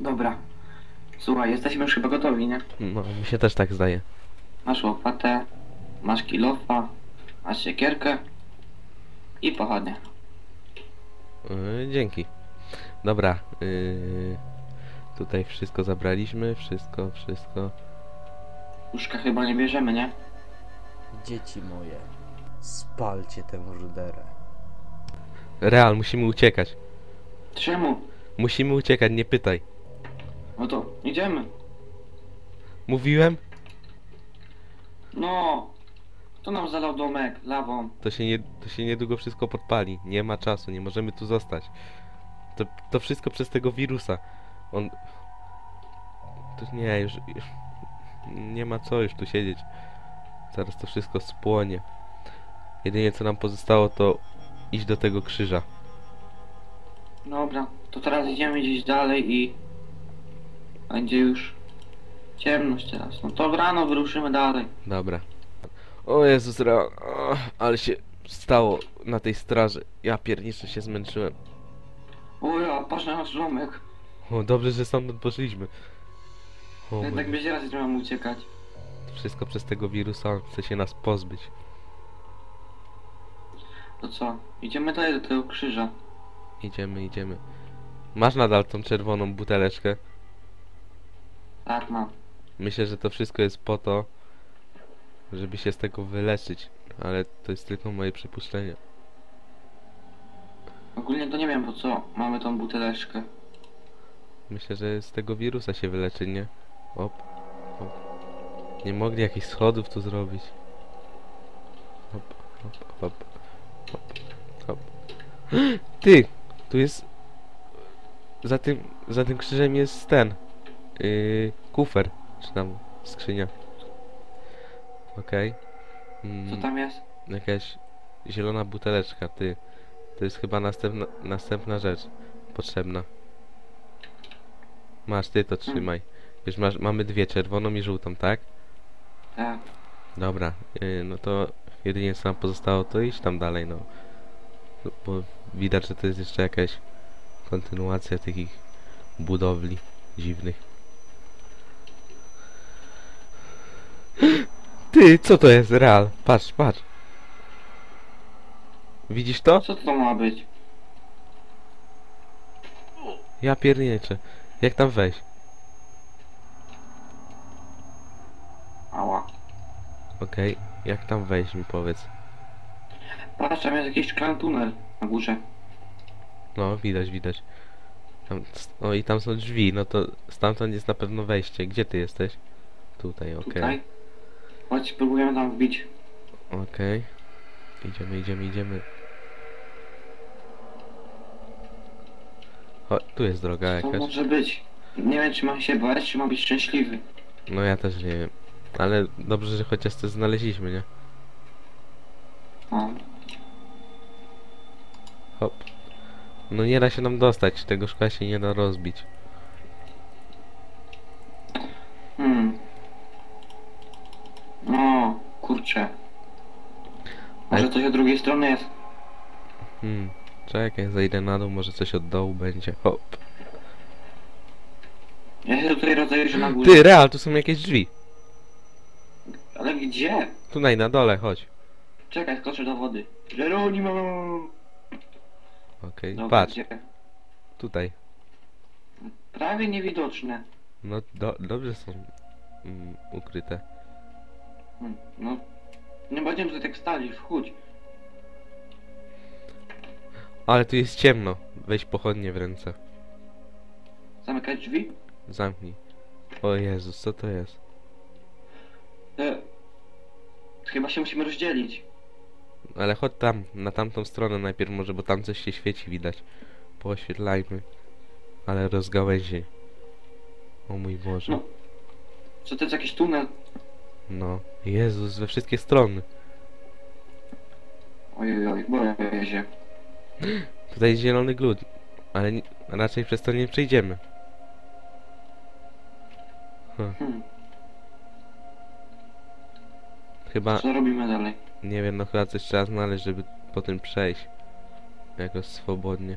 Dobra. Słuchaj, jesteśmy już chyba gotowi, nie? No, mi się też tak zdaje. Masz łopatę, masz kilofa, masz siekierkę i pochodnie. Yy, dzięki. Dobra, yy, tutaj wszystko zabraliśmy, wszystko, wszystko. Łóżka chyba nie bierzemy, nie? Dzieci moje, spalcie tę ruderę. Real, musimy uciekać. Czemu? Musimy uciekać, nie pytaj. No to idziemy. Mówiłem? No. Kto nam zalał domek lawą? To się, nie, to się niedługo wszystko podpali. Nie ma czasu, nie możemy tu zostać. To, to wszystko przez tego wirusa. On... To nie, już, już... Nie ma co już tu siedzieć. Zaraz to wszystko spłonie. Jedynie co nam pozostało to iść do tego krzyża. Dobra, to teraz idziemy gdzieś dalej i będzie już ciemność teraz. No to rano wyruszymy dalej. Dobra. O Jezus. O, ale się stało na tej straży. Ja pierniczę się zmęczyłem. O ja, patrz na nasz domek. O, dobrze, że stamtąd poszliśmy. O, Jednak Boże. będzie raz będziemy uciekać. Wszystko przez tego wirusa, on chce się nas pozbyć. To co? Idziemy dalej do tego krzyża. Idziemy, idziemy. Masz nadal tą czerwoną buteleczkę. Tak mam. Myślę, że to wszystko jest po to, żeby się z tego wyleczyć. Ale to jest tylko moje przypuszczenie. Ogólnie to nie wiem po co mamy tą buteleczkę. Myślę, że z tego wirusa się wyleczy, nie? Op, op. Nie mogli jakichś schodów tu zrobić. Hop, hop, hop, hop, hop. Ty! Tu jest... Za tym, za tym krzyżem jest ten. Yy, kufer. Czy tam skrzynia. Okej. Co Mm, tam jest? Jakaś zielona buteleczka, ty. To jest chyba następna, następna rzecz potrzebna. Masz, ty to trzymaj. Już masz, mamy dwie, czerwoną i żółtą, tak? Tak. Dobra, yy, no to jedynie co nam pozostało to iść tam dalej, no. No, Bo widać, że to jest jeszcze jakaś kontynuacja takich budowli dziwnych. Ty, co to jest? Real, patrz, patrz. Widzisz to? Co to ma być? Ja pierniczę. Jak tam wejść? Ała. Okej, jak tam wejść mi powiedz. Patrz, tam jest jakiś szklany tunel na górze. No, widać, widać. Tam, o i tam są drzwi, no to stamtąd jest na pewno wejście. Gdzie ty jesteś? Tutaj, okej. Tutaj. Chodź, spróbujemy tam wbić. Okej. Idziemy, idziemy, idziemy. O, tu jest droga Co jakaś. może być? Nie wiem, czy mam się bać, czy mam być szczęśliwy. No ja też nie wiem. Ale dobrze, że chociaż to znaleźliśmy, nie? O. Hop. No nie da się nam dostać, tego szkła się nie da rozbić. Hmm. Kurczę. Może coś od drugiej strony jest? Hmm. Czekaj, zejdę na dół, może coś od dołu będzie. Hop. Ja się tutaj rozejrzę na górze. Ty, real, tu są jakieś drzwi. Ale gdzie? Tutaj na dole, chodź. Czekaj, skoczę do wody. Geronimo! Okej, Dobra, patrz, gdzie? tutaj. Prawie niewidoczne. No do, dobrze są mm, ukryte. Hmm, No, nie będziemy tutaj tak stali, wchódź. Ale tu jest ciemno. Weź pochodnie w ręce. Zamykać drzwi? Zamknij. O Jezus, co to jest? E, chyba się musimy rozdzielić. Ale chodź tam, na tamtą stronę najpierw może, bo tam coś się świeci widać. Pooświetlajmy. Ale rozgałęziej. O mój Boże. No. Co to jest jakiś tunel? No. Jezus, we wszystkie strony. Ojej, oj, boję się. Tutaj jest zielony glut. Ale raczej przez to nie przejdziemy. Hm, Hmm, chyba, co robimy dalej? nie wiem, no chyba coś trzeba znaleźć, żeby po tym przejść. Jakoś swobodnie.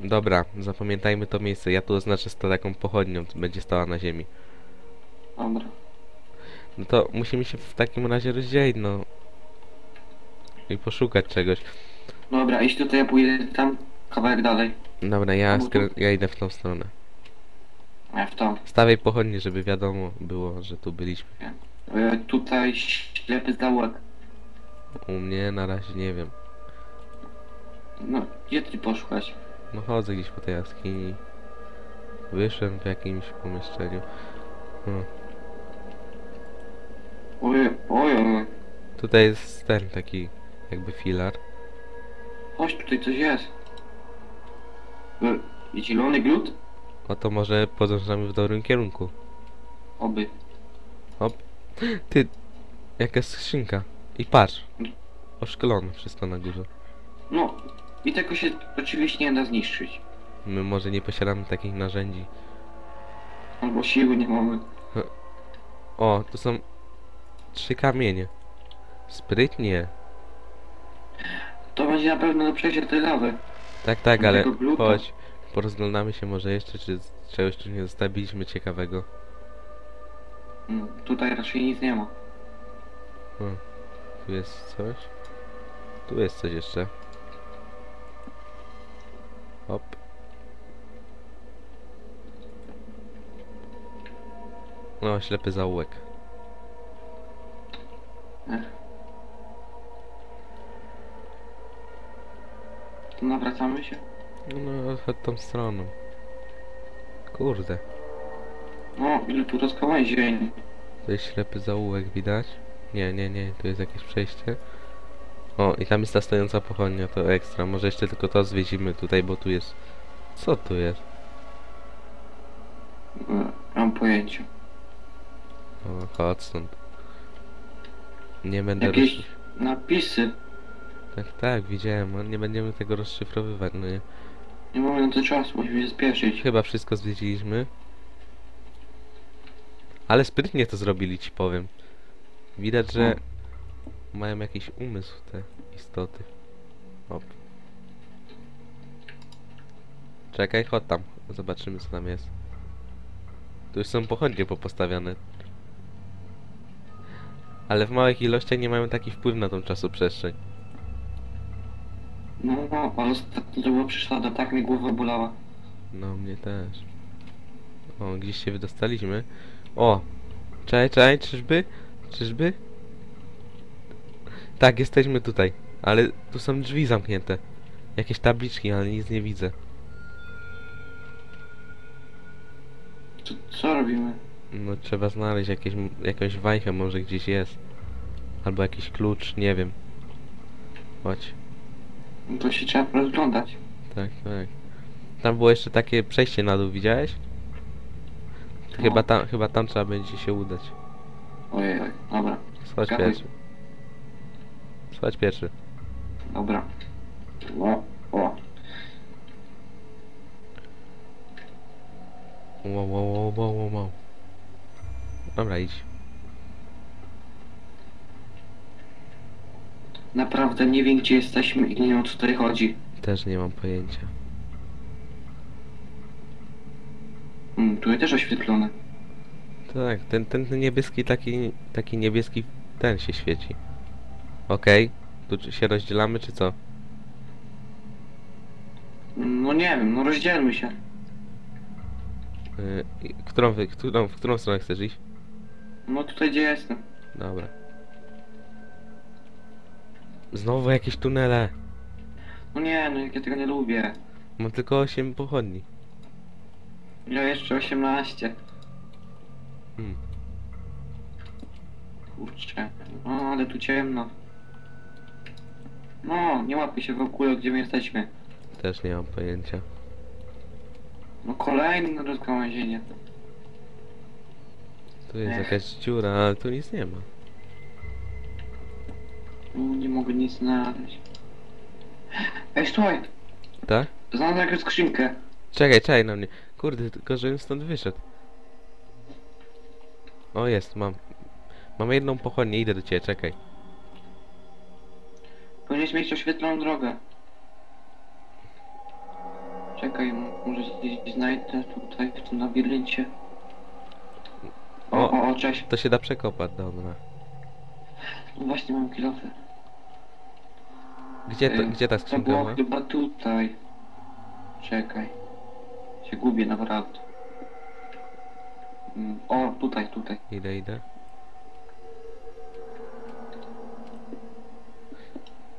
Dobra, zapamiętajmy to miejsce. Ja tu oznaczę z taką pochodnią, będzie stała na ziemi. Dobra. No to musimy się w takim razie rozdzielić, no. I poszukać czegoś. Dobra, iść tutaj, ja pójdę tam kawałek dalej. Dobra, ja, skrę- ja idę w tą stronę. A ja w to. Stawiaj pochodnie, żeby wiadomo było, że tu byliśmy. E, Tutaj ślepy zaułek. U mnie na razie nie wiem. No, gdzie ty poszłaś? No chodzę gdzieś po tej jaskini. Wyszedłem w jakimś pomieszczeniu. Hmm. Tutaj jest ten taki jakby filar. Chodź, tutaj coś jest. I zielony glut? O to może podążamy w dobrym kierunku. Oby. Ty, jaka skrzynka. I patrz. Oszklone wszystko na górze. No, i tego się oczywiście nie da zniszczyć. My może nie posiadamy takich narzędzi. Albo siły nie mamy. O, tu są trzy kamienie. Sprytnie. To będzie na pewno do przejścia tej lawy. Tak, tak, ale tego gluta. chodź. Porozglądamy się może jeszcze, czy z czegoś tu nie zostawiliśmy ciekawego. Mm, Tutaj raczej nic nie ma. Hmm. Tu jest coś. Tu jest coś jeszcze. Hop. No, ślepy zaułek. Nawracamy się. No, chodź tą stroną. Kurde. No, ile tu rozgałęzień. To jest ślepy zaułek, widać? Nie, nie, nie, tu jest jakieś przejście. O, i tam jest ta stojąca pochodnia, to ekstra. Może jeszcze tylko to zwiedzimy tutaj, bo tu jest... Co tu jest? E, Mam pojęcie. O, chodź stąd. Nie będę Jakieś napisy. Tak, tak, widziałem, nie będziemy tego rozszyfrowywać, no nie. Nie mamy na to czasu, musimy się spieszyć. Chyba wszystko zwiedziliśmy. Ale sprytnie to zrobili, ci powiem. Widać, że mają jakiś umysł te istoty. Hop. Czekaj, chodź tam. Zobaczymy co tam jest. Tu już są pochodnie popostawione. Ale w małych ilościach nie mają taki wpływ na tą czasoprzestrzeń. No, no, ale ostatnio to była przeszkoda, tak mi głowa bolała. No, mnie też. O, gdzieś się wydostaliśmy. O! Czekaj, czekaj, czyżby? Czyżby? Tak, jesteśmy tutaj. Ale tu są drzwi zamknięte. Jakieś tabliczki, ale nic nie widzę. Co, co robimy? No, trzeba znaleźć jakieś, jakąś wajchę, może gdzieś jest. Albo jakiś klucz, nie wiem. Chodź. No to się trzeba rozglądać. Tak, tak. Tam było jeszcze takie przejście na dół, widziałeś? Chyba tam, chyba tam trzeba będzie się udać. Ojej, oj, dobra, Schodź pierwszy. Schodź pierwszy. dobra. No, o. Wow, wow, wow, wow, wow. Dobra, idź. Naprawdę nie wiem gdzie jesteśmy i nie wiem o co tutaj chodzi. Też nie mam pojęcia. Mm, tutaj też oświetlone. Tak, ten, ten, ten niebieski, taki, taki niebieski, ten się świeci. Okej, tu się rozdzielamy, czy co? Mm, No nie wiem, no rozdzielmy się. I- którą, wy, którą, w którą stronę chcesz iść? No tutaj gdzie jestem. Dobra. Znowu jakieś tunele. No nie, no jak ja tego nie lubię. Mam tylko 8 pochodni. Ja jeszcze 18. Hmm. Kurczę. No ale tu ciemno. No, nie łapie się w ogóle gdzie my jesteśmy. Też nie mam pojęcia. No kolejne rozgałęzienie. Tu jest Ech. jakaś dziura, ale tu nic nie ma. Nie mogę nic znaleźć. Ej, słuchaj, Tak? znalazłem jakąś skrzynkę. Czekaj, czekaj na mnie. Kurde, tylko żebym stąd wyszedł. O, jest, mam. Mam jedną pochodnię, idę do ciebie, czekaj. Powinieneś mieć oświetloną drogę. Czekaj, może gdzieś znajdę tutaj w tym labiryncie. O, O. o, o, cześć. To się da przekopać, dobra. No właśnie mam kilofy. Gdzie, to, gdzie ta To skrzynka było była? chyba tutaj. Czekaj. Się gubię naprawdę. Mm, O, tutaj, tutaj. Idę, idę.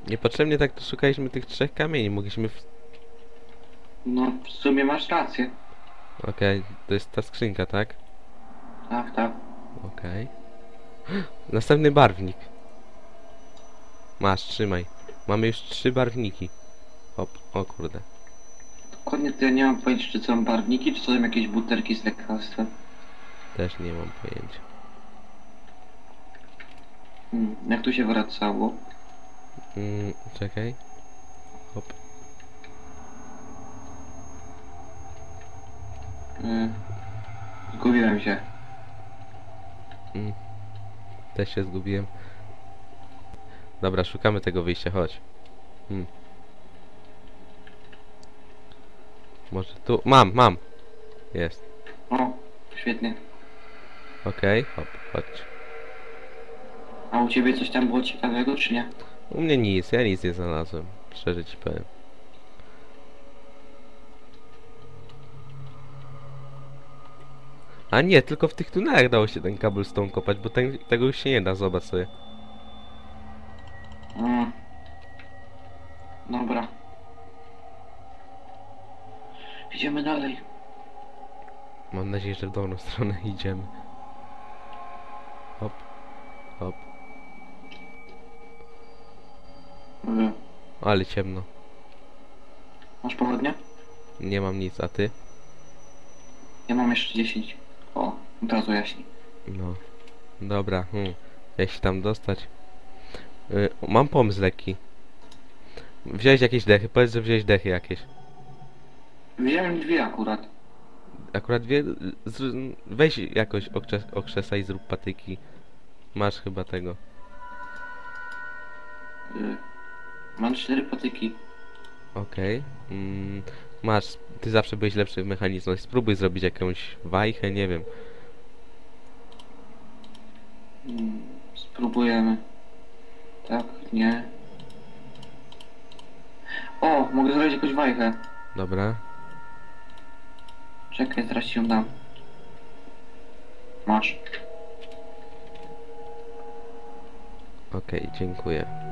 Niepotrzebnie tak szukaliśmy tych trzech kamieni, mogliśmy... W... No, w sumie masz rację. Okej, to jest ta skrzynka, tak? Tak, tak. Okej. Następny barwnik. Masz, trzymaj. Mamy już trzy barwniki. Hop, o kurde. Dokładnie to ja nie mam pojęcia, czy to są barwniki, czy to są jakieś butelki z lekarstwem. Też nie mam pojęcia. Hmm, jak tu się wracało? Mm, czekaj. Hop. Y, Zgubiłem się. Mm. Też się zgubiłem. Dobra, szukamy tego wyjścia, chodź. Hmm. Może tu... Mam, mam! Jest. O, świetnie. Okej, hop, chodź. A u ciebie coś tam było ciekawego, czy nie? U mnie nic, ja nic nie znalazłem. Szczerze ci powiem. A nie, tylko w tych tunelach dało się ten cobblestone kopać, bo ten, tego już się nie da, zobacz sobie. Mm. Dobra. Idziemy dalej. Mam nadzieję, że w dobrą stronę idziemy. Hop, hop. Y, Ale ciemno. Masz pochodnie? Nie mam nic, a ty? Ja mam jeszcze 10. O, od razu jaśni. No. Dobra, hmm. Jak się tam dostać? Y, mam pomysł lekki. Wziąłeś jakieś dechy, powiedz, że wziąłeś dechy jakieś. Wziąłem dwie akurat. Akurat wie, z, weź jakoś okrzes, okrzesaj, zrób patyki. Masz chyba tego. Y, Mam cztery patyki. Okej. Mm, masz, ty zawsze byłeś lepszy w mechanizmach. Spróbuj zrobić jakąś wajchę, nie wiem. Mm, Spróbujemy. Tak, nie. O, mogę zrobić jakąś wajchę. Dobra. Czekaj, zaraz ci ją dam. Masz. Okej, dziękuję.